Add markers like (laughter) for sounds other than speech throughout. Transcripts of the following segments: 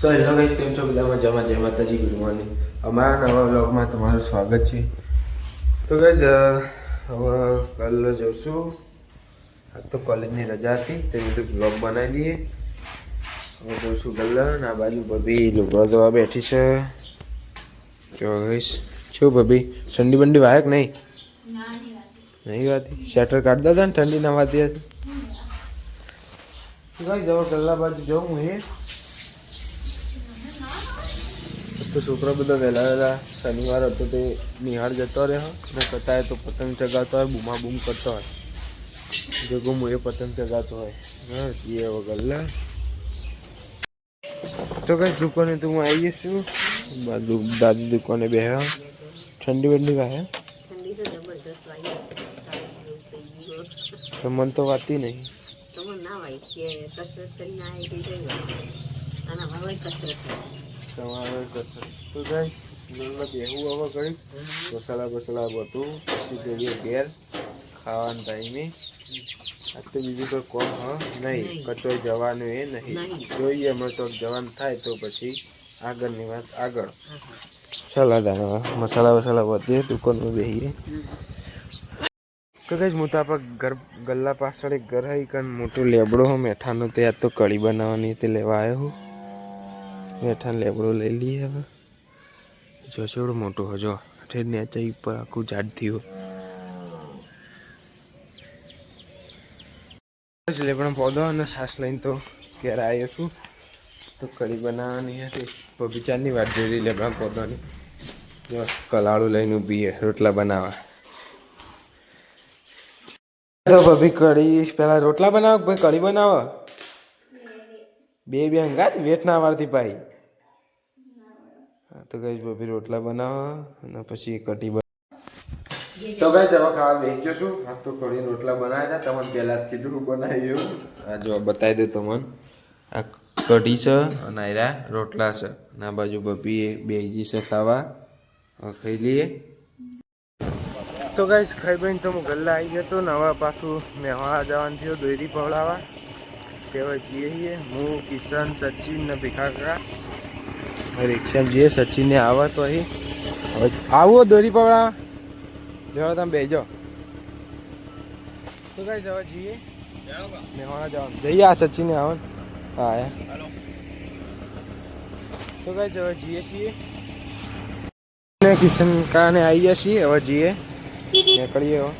So hello guys કેમ છો? બધા મજામાં, જય માતાજી ગુડ મોર્નિંગ અમારા નવા વ્લોગમાં તમારું સ્વાગત છે. તો ગાઈસ હવે કાલ જઈશું આજ તો કોલેજની રજા હતી, તે બધું બ્લોગ બનાવી દઈએ. હવે જઈશું ગલ્લા અને આ બાજુ બબી લુગડો ધોવા બેઠી છે. જો ગાઈસ શું બબી ઠંડી બંડી વાયક નહીં? નહીં વાતી. શેટર કાઢતા હતા ને, ઠંડી ના વાતી હતી. ગાઈસ હવે ગલ્લા બાજુ જાઉં હું. તો છોકરા બધા વહેલા વહેલા શનિવાર હતો તે નિહાળ જતો રહ્યો. ને કતાએ તો પતંગ ચગાવતો હોય બૂમા બૂમ કરતો હોય. ભેગો હું એ પતંગ ચગાવતો હોય. હા એ વગરલા તો કઈ દુકાને તો હું આવી જશું બાજુ દાદી દુકાને બેહ્યા. ઠંડી વંડી વાહે? ઠંડી તો જબરદસ્ત વાગી તો મન તો વાતી નહીં. તો મને ના વાય કે કસરત કરીને આવે કે જઈ અને હવે કસરત કરે. તમારે કસર તો ગાઈસ હવે કરી મસાલા બસાલા બધું. પછી જઈએ ઘેર ખાવાના ટાઈમે. આજ તો બીજું કોઈ કોમ હ? નહીં. કચોઈ જવાનું એ નહીં. જોઈએ હમણાં ચોક જવાનું થાય તો પછી આગળની વાત આગળ. ચાલો દાદા મસાલા બસાલા બધીએ દુકાનમાં બેહીએ. તો કઈ હું તો આપણા ઘર ગલ્લા પાછળ એક ઘર હઈ કણ મોટું લેબડો હો મેઠાનો. તે આ તો કઢી બનાવવાની તે લેવા આવ્યો હું. મેઠાનો લેબડો લઈ લઈએ હવે. જો છોડો મોટું હજો ઠેર નેચા ઉપર આખું ઝાડ થયું. લેબડા પૌધો અને સાસ લઈને તો ઘેર આવ્યો છું. તો કઢી બનાવવાની હતી. બગીચાની વાત જોઈ રહી લેબડા પૌધાની જો કલાળું લઈને ઊભી રોટલા બનાવવા. તો ભાભી કઢી, પેલા રોટલા બનાવો ભાઈ કઢી બનાવો? બે બે હંગાત વેઠના વાળતી ભાઈ. તો કઈ ભાભી રોટલા બનાવવા અને પછી કઢી તો કઈ હવે ખાવા બેસી જશું. આ તો કઢી રોટલા બનાવ્યા હતા. તમને પહેલા જ કીધું બનાવ્યું. આ જો બતાવી દે તમને. આ કઢી છે અને આયરા રોટલા છે. અને આ બાજુ બબી બેસી છે ખાવા. ખાઈ લઈએ. તો ગાઈસ ખાઈ બહેન તો હું ગલ્લા આવી ગયો તો ને હવે પાછું મેહવા જવાનું થયો દોરી પવડાવવા કહેવાય જઈએ હું, કિશન, સચિન ને ભીખા કાકા જઈએ સચિનને આવે તો અહીં. હવે આવો દોરી પવડાવવા લેવા તમે બેજો તો કઈ હવે જઈએ. મેહવાણા જવાનું. જઈએ આ સચિનને આવો હા તો કઈ હવે જઈએ છીએ. ને કિશન કાને આવી ગયા છીએ. હવે જઈએ. નીકળીએ હવે.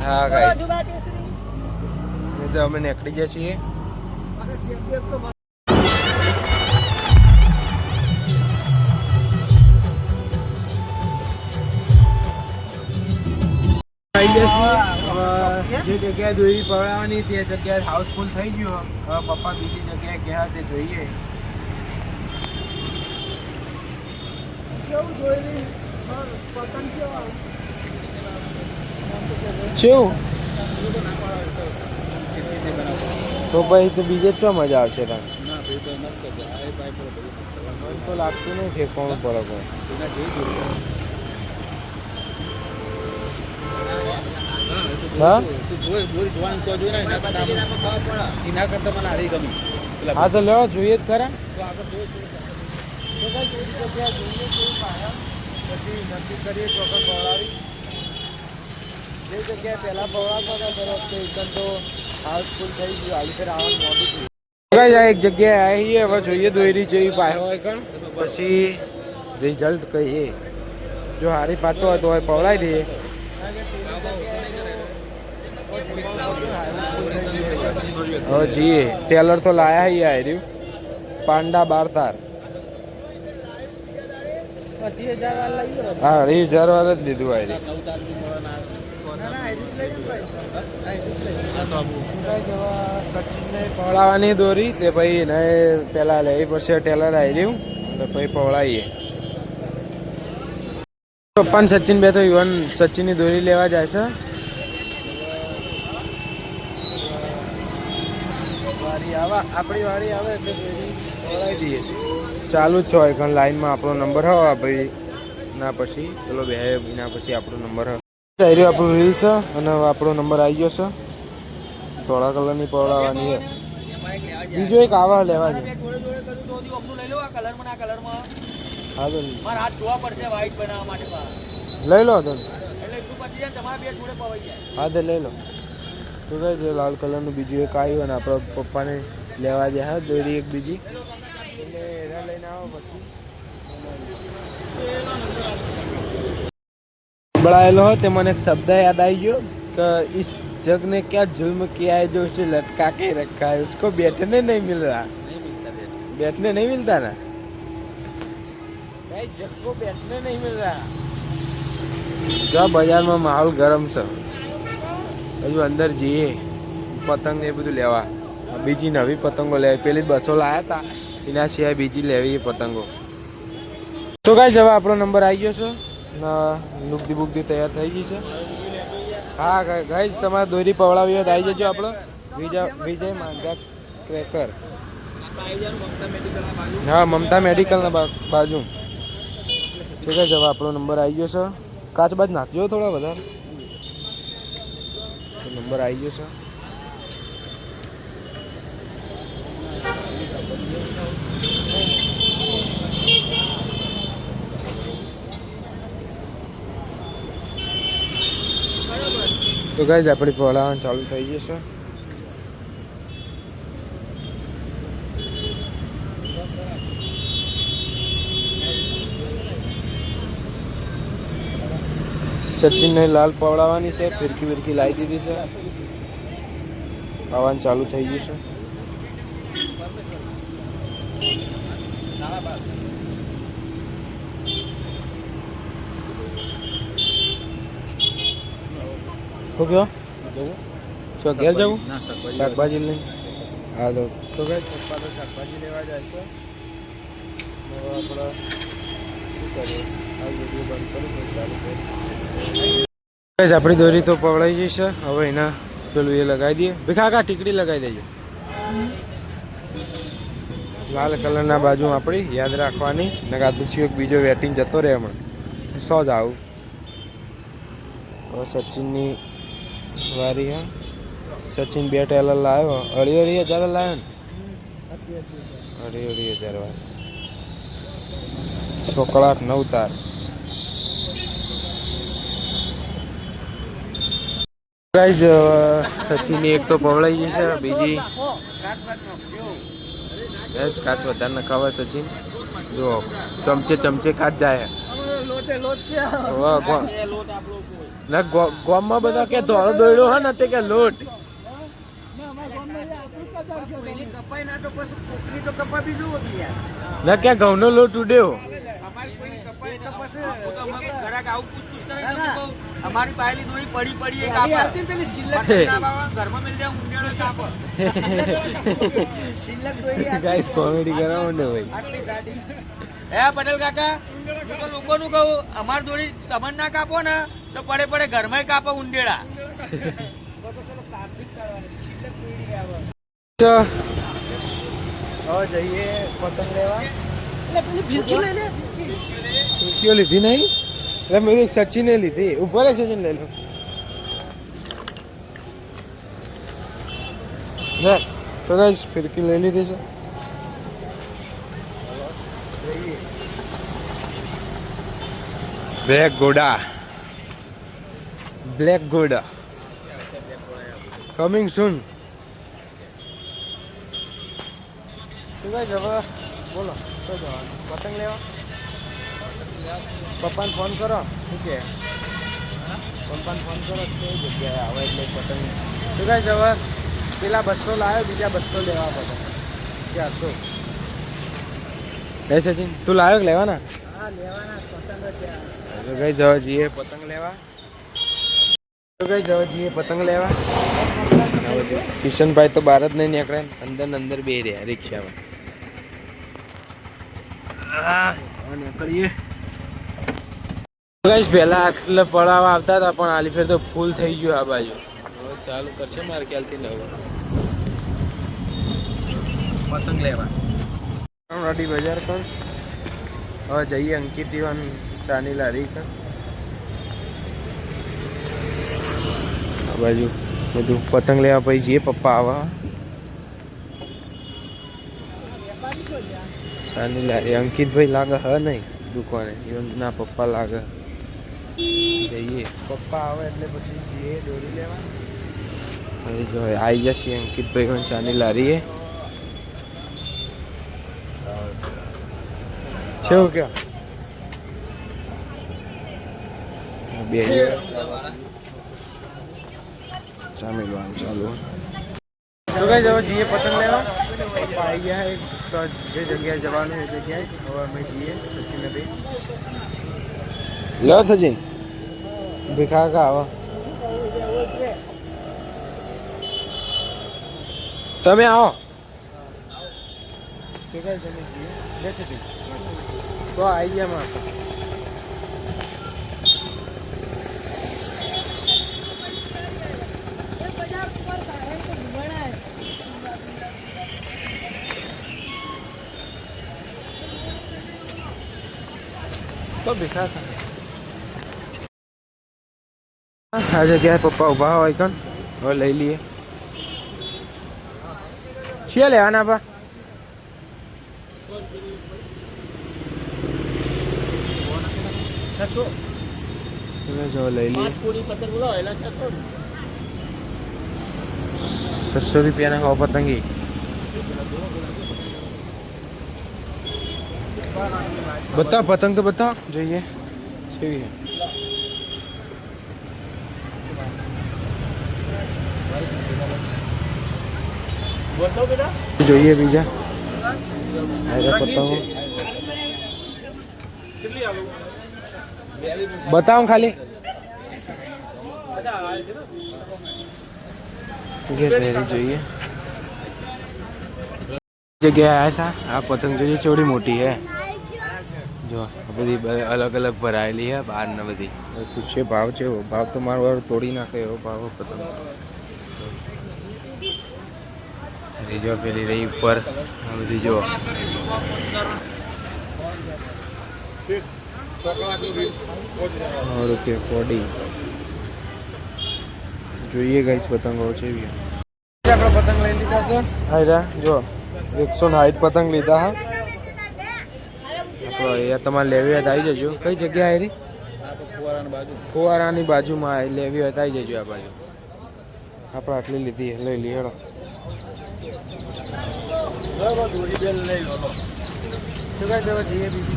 હા ગાઈસ અમે નીકળી ગયા છીએ. આવી ગયા છીએ. જે જગ્યાએ દોરી પડાવવાની તે જગ્યાએ હાઉસફુલ થઈ ગયો હવે પપ્પા બીજી જગ્યાએ ગયા તે જોઈએ. શું તો ભાઈ તો બીજે ચો મજા આવશે તને મને તો લાગતું નહીં કે કોણ પર કોઈ હા હા? તો લેવા જોઈએ જ ખરા. પછી નક્કી કરીએ ચોકન પવડાવી જે જગ્યાએ પહેલા પવડાવતા હતા તરફ એકદમ તો હાઉસફુલ થઈ ગયું હાલ આવવાનું મોડું થયું આ એક જગ્યાએ આવીએ હવે જોઈએ દોરી જેવી પાયો હોય કણ પછી રિઝલ્ટ કહીએ. જો હારી પાતો હોય તો પવડાવી દઈએ. હવે જઈએ. ટેલર તો લાયા હી રહ્યું. પાંડા બાર તાર હા અઢી હજાર વાર જ લીધું આ રહ્યું. સચિનને પવડાવવાની દોરી તે પછી એને પેલા લઈ પછી ટેલર આવી રહ્યું. તો પછી પવડાવીએ પપ્પા સચિન બે તો યુવાન સચિનની દોરી લેવા જાય છે. આપણી વારી આવે એટલે દોરી દઈએ ચાલુ જ છે હોય કારણ લાઈનમાં આપણો નંબર હોય ભાઈ ના પછી ચલો બે ના પછી આપણો નંબર હોય રહ્યું આપણું રીલ છે અને આપણો નંબર આવી ગયો છે. ધોળા કલરની પવડાવવાની છે. બીજો એક આવા લેવા છે હા. લઈ લો. તો. હા, તો લઈ લો. તો કઈ છે, લાલ કલરનું બીજું એક આવ્યું અને આપણા પપ્પાને લેવા દે. હા, દોરી એક બીજી. લઈને આવો પછી સંભળાયેલો તે મને એક શબ્દ યાદ આવી ગયો કે ઇસ જગને ક્યાં જુલ્મ કિયા જો ઉસે લટકા કે રખા હે ઉસકો બેઠને નહીં મિલ રહા બેઠને. નહીં મિલતા ના? ભાઈ જગ કો બેઠને નહીં મિલ રહા જો બજારમાં માહોલ ગરમ છે. હજુ અંદર જઈએ. પતંગ એ બધું લેવા. બીજી નવી પતંગો લેવી પેલી બસો લાયા હતા એના સિવાય બીજી લેવી પતંગો. તો કઈ જવા આપણો નંબર આવી ગયો છે. ના લુગદી બુગદી તૈયાર થઈ ગઈ છે. હા ગાઈઝ તમારે દોરી પવડાવી હોય તો આવી જજો આપણો. વિજય વિજય માંગા ક્રેકર. હા, મમતા મેડિકલના બાજુ. ઠીક છે હવે આપણો નંબર આવી ગયો છે. કાચ બાજ નાખજો થોડા વધારે. નંબર આવી ગયો છે. તો ગાઈઝ આપણી પહોળાવાનું ચાલુ થઈ જશે સચિનને લાલ પવડાવવાની છે, ફિરકી ફિરકી લાવી દીધી છે. આવવાનું ચાલુ થઈ ગયું છે. શું કહો? શું ઘેર જવું? શાકભાજી લઈ? હા તો. તો કઈ પપ્પા તો શાકભાજી લેવા જાય છે. આપણે શું કરીએ? આ વીડિયો બંધ કરું ચાલુ આપણી દોરી તો પવડાઈ ગઈ છે. હવે એના પેલું એ લગાવી દઈએ. ભીખા કા ટીકડી લગાવી દેજો. લાલ કલરના બાજુ આપણી યાદ રાખવાની. નકા પછી એક બીજો વેટિંગ જતો રહે હમણાં. સો જ આવું. હવે સચિનની વારી હા. સચિન બે ટેલર લાવ્યો અઢી અઢી હજાર લાવ્યો ને? અઢી અઢી હજાર વાર છોકરાટ નવ તાર. ગાઈઝ સચિનની એક તો પવળાઈ ગઈ છે બીજી. બસ કાચ વધારે નખાવા સચિન. જો ચમચે ચમચે કાચ જાય. લોટે લોટ ક્યાં? વાહ, વાહ. લોટ આપણો ના ગોમમાં બધા કે ધોળો દોડ્યો હા ને તે કે લોટ. ના ક્યાં પછી કોકની તો કપા બીજું હોતી યાર. ના કે ઘઉંનો લોટ ઉડ્યો. અમારી કોઈની કપાઈ તો પછી ઘરાક આવું પૂછપૂછ કરે તો કહું, અમારી પાયેલી દોરી પડી પડી એક આપો પેલી બાવા, ઘરમાં મિલ જાય ઊંડિયાનો એક આપો (laughs) દોરી ગાઈસ કોમેડી કરાવો ને ભાઈ. આટલી જાડી હે પટેલ કાકા? તો લોકોનું કહું અમાર થોડી તમને ના કાપો ને તો પડે પડે ઘરમાં કાપો ઉંદેડા. હવે જઈએ પતંગ લેવા. ફિરકીઓ લીધી નહીં? એટલે મેં સચિને લીધી. ઉપર રહે સચિન લઈ લો. ના તો ગાઈસ ફિરકી લઈ લીધી છે. બ્લેક ઘોડા બ્લેક ઘોડા કમિંગ સૂન શું કહે બોલો શું જવાનું? પતંગ લેવા? પપ્પાને ફોન કરો. શું કે? પપ્પાને ફોન કરો કઈ જગ્યાએ આવે એટલે પતંગ. શું કહે હવે પેલા બસો લાવ્યો બીજા બસો લેવા પતંગ ચારસો લે સચિન તું લાવ્યો કે લેવાના. તો ગઈ જવા જઈએ પતંગ લેવા. તો ગઈ જવા જઈએ પતંગ લેવા. કિશનભાઈ તો બહાર જ નહીં નીકળે અંદર અંદર બે રહ્યા રિક્ષામાં. નીકળીએ. પહેલા આટલે પડાવા આવતા હતા પણ આલી ફેર તો ફૂલ થઈ ગયું આ બાજુ. ચાલુ કરશે મારે ખ્યાલથી નવું. પતંગ લેવા. રડી બજાર કર હવે જઈએ અંકિત દીવાન ચાની લારી આ બાજુ બધું પતંગ લેવા પછી જઈએ પપ્પા આવા. ચાની લારી. અંકિતભાઈ લાગે હ નહીં દુકાને. ના પપ્પા લાગે. જઈએ. પપ્પા આવે એટલે પછી જઈએ દોરી લેવા. હવે જો આવી જશે અંકિતભાઈ પણ ચાની લારીએ. છે કે બે ચા મેળવાનું ચાલુ તો કઈ જવા જઈએ પતંગ લેવા પપ્પા આવી ગયા એક તો જે જગ્યાએ જવાનું એ જગ્યાએ હવે અમે જઈએ સચિન નદી લો સચિન ભીખા કા આવો તમે આવો તો કઈ તમે જઈએ જય સચિન તો આવી ગયા તો ભીખા ખા આ જગ્યાએ પપ્પા ઊભા હોય કણ? હવે લઈ લઈએ. છીએ લેવાના પા છસો રૂપિયાના હો પતંગી બતાવ પતંગ તો બતાવ જોઈએ કેવી છે જોઈએ બીજા આયરા પતંગો બતાવો ખાલી ઠીક છે ફેરી જોઈએ જગ્યાએ આવ્યા હતા આ પતંગ જોઈએ ચોડી મોટી હે જો. આ બધી અલગ અલગ ભરાયેલી છે બહાર ને બધી. પૂછે ભાવ છે એવો ભાવ તો મારો વાર તોડી નાખે એવો ભાવ પતંગ જો પેલી રહી ઉપર. આ બધી જો. ઓકે કોડી. જોઈએ ગઈ પતંગો છે એવી આપણે પતંગ લઈ લીધા છે. હા જો. એકસો સાઠ પતંગ લીધા હા. આપણો એ તમારે લેવી હોય તો આવી જજો. કઈ જગ્યા આવી ફુવારાની બાજુમાં આવી લેવી હોય તો આવી જજો આ બાજુ. આપણે આટલી લીધી લઈ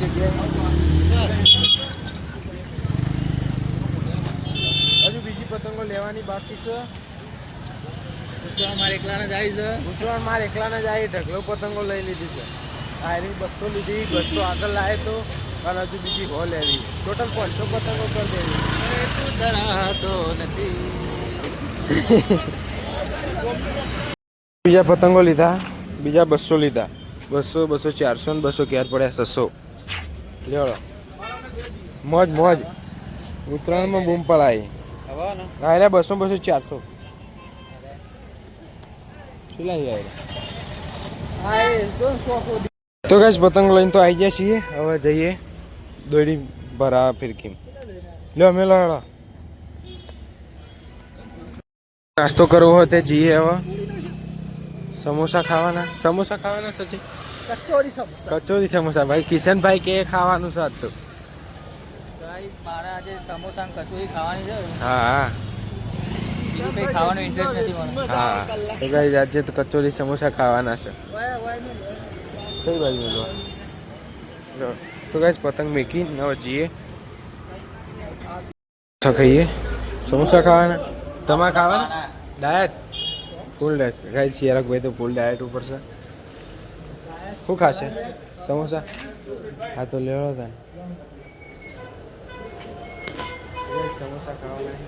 જગ્યાએ હજુ બીજી પતંગો લેવાની બાકી છે. મારે એકલાને જાય છે ઉત્તરાયણ મારે એકલાને જ આવી ઢગલો પતંગો લઈ લીધી છે. આયરી બસો લીધી બસો આગળ લાવે તો અને હજુ બીજી હો લેવી. ટોટલ પાંચસો પતંગો કરી દેવી. તું ડરાતો નથી. બીજા પતંગો લીધા બીજા બસો લીધા. બસો બસો ચારસો ને બસો ક્યાર પડ્યા? છસો. લેવડો. મોજ મોજ. ઉત્તરાયણમાં બૂમ પડાય હા એટલે બસો બસો ચારસો. શું લાવી આવ્યા તો કઈ પતંગ લઈને તો આવી ગયા છીએ. હવે જઈએ દોડી ભરા ફિરકી લો અમે લો નાસ્તો કરવો હોય તે જઈએ હવે. સમોસા ખાવાના. સમોસા ખાવાના સચિન? કચોરી સમોસા. કચોરી સમોસા. ભાઈ કિશનભાઈ કે ખાવાનું છે આજ તો. મારે આજે સમોસા કચોરી ખાવાની છે. હા હા. બીજું કંઈ ખાવાનો ઇન્ટરેસ્ટ નથી મને. હા. તો ગાઈ આજે તો કચોરી સમોસા ખાવાના છે. બાજુ મેલો લો, તો ગાઈસ પતંગ મેકી હવે જઈએ સમોસા ખાઈએ સમોસા ખાવાના તમારે ખાવાના diet full diet guys Chirag ભાઈ તો ફૂલ ડાયટ ઉપર છે શું ખાશે સમોસા હા તો લેવડો તાને સમોસા ખાવાના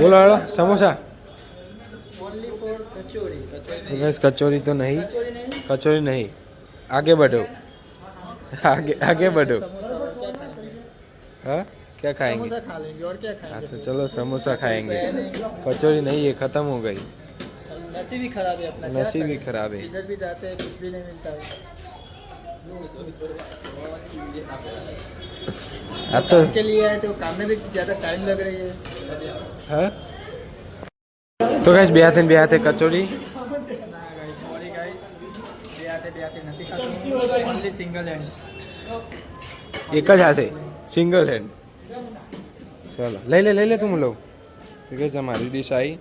બોલો સમોસા तो गैस कचौरी तो नहीं। कचौरी नहीं? आगे बढ़ो। आगे आगे बढ़ो। हाँ? क्या खाएँगे? समोसा खा लेंगे और क्या तो चलो समोसा खाएँगे। कचौरी नहीं है ख़त्म हो गई। नसीब ही खराब है अपना। नसीब ही खराब है। इधर भी जाते हैं कुछ भी नहीं मिलता है। अब तो के लिए आए तो काम में भी ज़्यादा टाइम लग रही है। हाँ? તો ગાઈસ બે હાથે બે હાથે કચોરી. એક જ હાથે? સિંગલ હેન્ડ ચાલો. લઈ લે લઈ લે તું લઉં. તો છે મારી ડીશ આવી.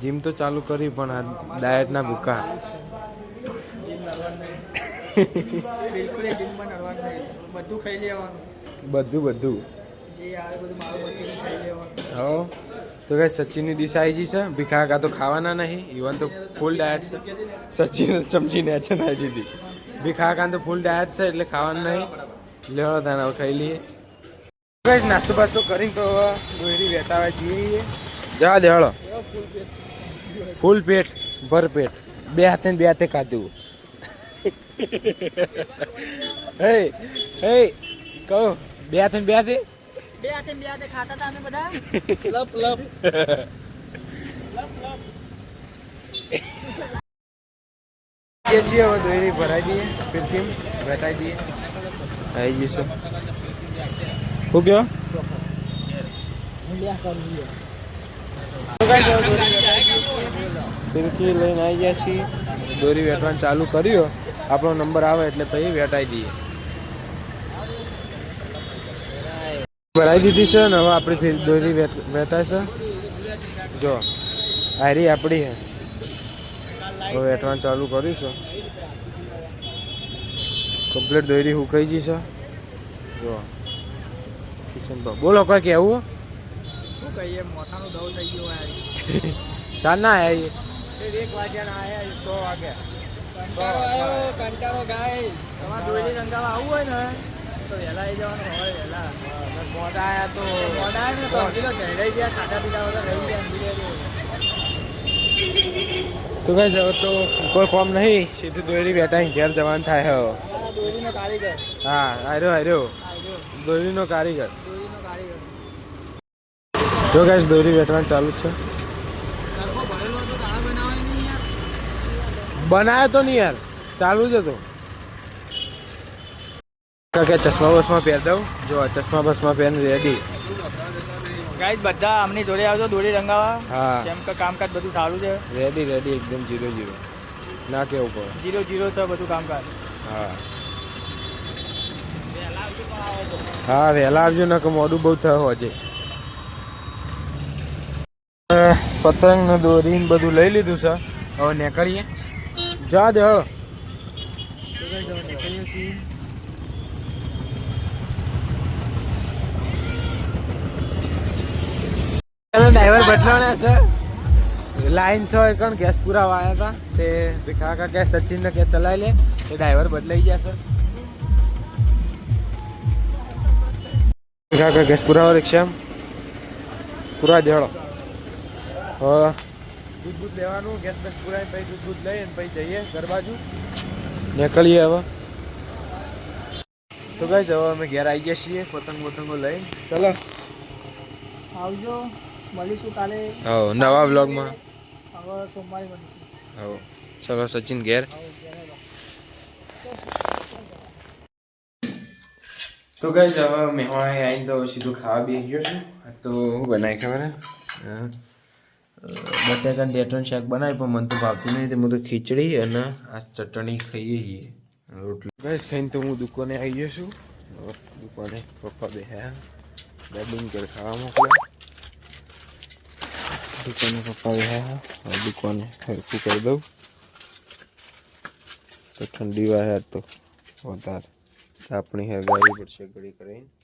જીમ તો ચાલુ કરી પણ આ ડાયટના ભૂકા બધું બધું બધું. તો કે સચિનની ડીશ આવી ગઈ છે? ભીખા કાં તો ખાવાના નહીં. ઇવન તો ફૂલ ડાયટ છે. સચિન ચમચી ને આવી દીધી. ભીખા કાં તો ફૂલ ડાયટ છે, એટલે ખાવાનું નહીં. લેવા તાને ખાઈ લઈએ. કઈ નાસ્તો બાસ્તો કરીને તો દોરી વેતાવા જઈએ. જવા દે હળો ફૂલ પેટ ભર પેટ બે હાથે બે હાથે ખાધું. (laughs) હે હે કહો. બે હાથે બે હાથે? બે હાથે બે હાથે ખાતા હતા અમે બધા? (laughs) લપ લપ. લપ છીએ હવે ભરાઈ દઈએ ફિરકીમ વેટાઈ દઈએ. આવી જશે શું કયો ફિરકી લઈને આવી ગયા છીએ. દોરી વેટવાનું ચાલુ કર્યો. આપણો નંબર આવે એટલે પછી વેટાઈ દઈએ. ભરાઈ દીધી છે ને હવે આપણી દોરી વેટાય છે. જો આરી આપણી હે. હવે વેટવાનું ચાલુ કર્યું છે કમ્પ્લીટ દોરી હુકાઈ ગઈ છે. જો. કિશનભાઈ બોલો કોઈ કેવું? શું કહીએ મોથાનું દવ થઈ ગયું યાર (laughs) ચાલ ના આવીએ એક વાગ્યાના આવ્યા સો વાગ્યા. કંટાળો આવ્યો કંટાળો ગાય. તમારે દોરી રંગાવા આવવું હોય ને? તો વહેલા આવી જવાનું હોય વહેલા મોડા આયા તો. મોડા આવે તો હજી તો ચહેરાઈ ગયા ખાટા પીટા બધા રહી ગયા તો કઈ હવે તો કોઈ કોમ નહીં સીધું દોરી બેઠા ઘેર જવાનું થાય હવે દોરીનો કારીગર. હા આર્યો આર્યો દોરીનો કારીગર. દોરીનો કારીગર. જો કઈ દોરી બેઠવાનું ચાલુ જ છે. બનાવ્યો તો નહીં યાર. ચાલુ જ હતો. કાકા ચશ્મા બસમાં પહેર દઉં? જો આ ચશ્મા બસમાં પહેર રેડી ગાઈસ બધા આમની જોડે આવજો દોડી રંગાવા. હા. કેમ કે કામકાજ બધું સારું છે. રેડી રેડી એકદમ જીરો જીરો ના કેવું પડે જીરો જીરો છે બધું કામકાજ. હા. હા વહેલા આવજો ને કે મોડું બહુ થયું હજે પતંગ ને દોરી ને બધું લઈ લીધું છે. હવે નીકળીએ. જા દે હળો છીએ ડ્રાઈવર બદલાવાના છે? લાઈન છો એ કણ ગેસ પૂરા વાયા હતા તે ભીખા કાકા કે સચિન ને કે ચલાવી લે. તે ડ્રાઈવર બદલાઈ ગયા છે. ભીખા કાકા ગેસ પુરાવા રિક્ષા પૂરા દેડો હવે દૂધ દૂધ લેવાનું ગેસ બેસ પુરાય પછી દૂધ દૂધ લઈએ ને પછી જઈએ ઘર બાજુ. નીકળીએ હવે. તો કઈ હવે અમે ઘેર આવી ગયા છીએ પતંગ પતંગો લઈ ચલો. આવજો. મળીશું કાલે. હા નવા વ્લોગમાં. હવે સોમવારે મળીશું. હા ચલો સચિન ઘેર. તો કઈ હવે મહેમાન આવીને તો સીધું ખાવા બી ગયો છું. તો હું બનાવી ખબર બટાકા ડેટન શાક બનાવી પણ મને તો ભાવતું નહીં. તે હું તો ખીચડી અને આ ચટણી ખાઈએ છીએ. રોટલી. બસ ખાઈને તો હું દુકાને આવી ગયો છું. દુકાને પપ્પા બે હે બેડિંગ કર ખાવા મોકલ્યા. દુકાને પપ્પા બે હે હવે દુકાને હરખું કરી દઉં તો ઠંડી વાય તો વધારે આપણી હરગાવી પડશે ઘડી કરીને